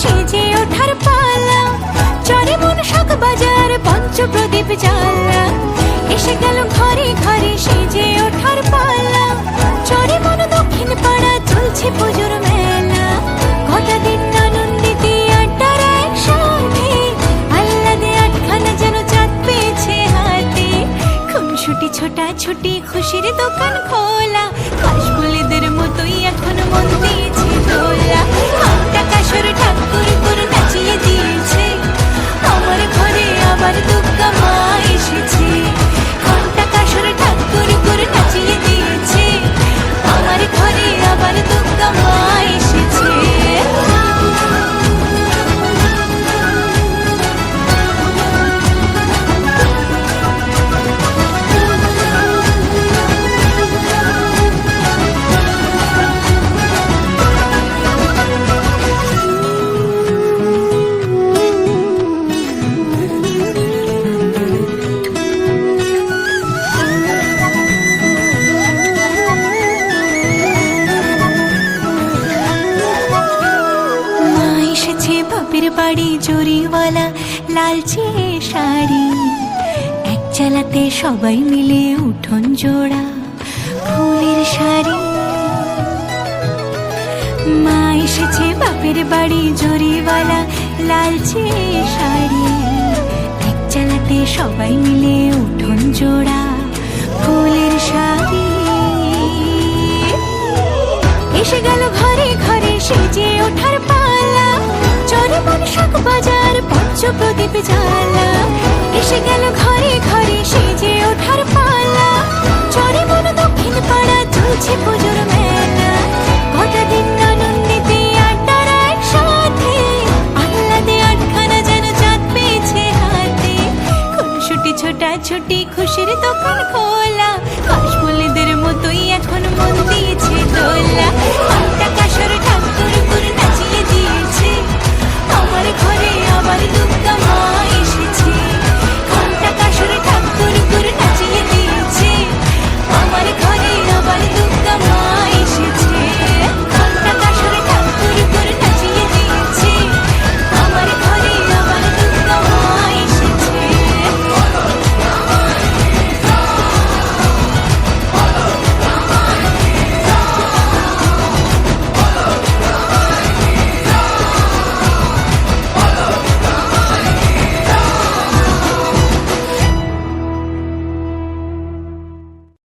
সেজে ওঠার পালা। চরে মন শাক বাজার পঞ্চ প্রদীপ জ্বালা। এসে গেল ঘরে ঘরে সেজে ওঠার পালা। চরে মন দক্ষিণ পাড়া চলছে পুজোর মেলা। কটা দিন আনন্দিতে আড্ডার একসাথে আল্লাদে আটখানা যেন চাঁদ পেয়েছে হাতে। খুনসুটি ছোটা ছুটি খুশির দোকান খোলা। বাপের বাড়ি জরিওয়ালা লালচে শাড়ি। এক চালাতে সবাই মিলে উঠোন জোড়া ফুলের শাড়ি। মা এসেছে বাপের বাড়ি জরিওয়ালা লালচে শাড়ি। এক চালাতে সবাই মিলে উঠোন জোড়া প্রদীপ জ্বালা। এসে গেল ঘরে ঘরে সেজে ওঠার পালা। চরে মন দক্ষিণ পাড়া চলছে পুজোর মেলা। কটা দিন আনন্দিতে আড্ডার একসাথে। পেয়েছে হাতে। খুনসুটি ছোটা, ছুটি খুশির দোকান খোলা। কাশফুলেদের মতোই এখন মন দিয়েছে দোলা।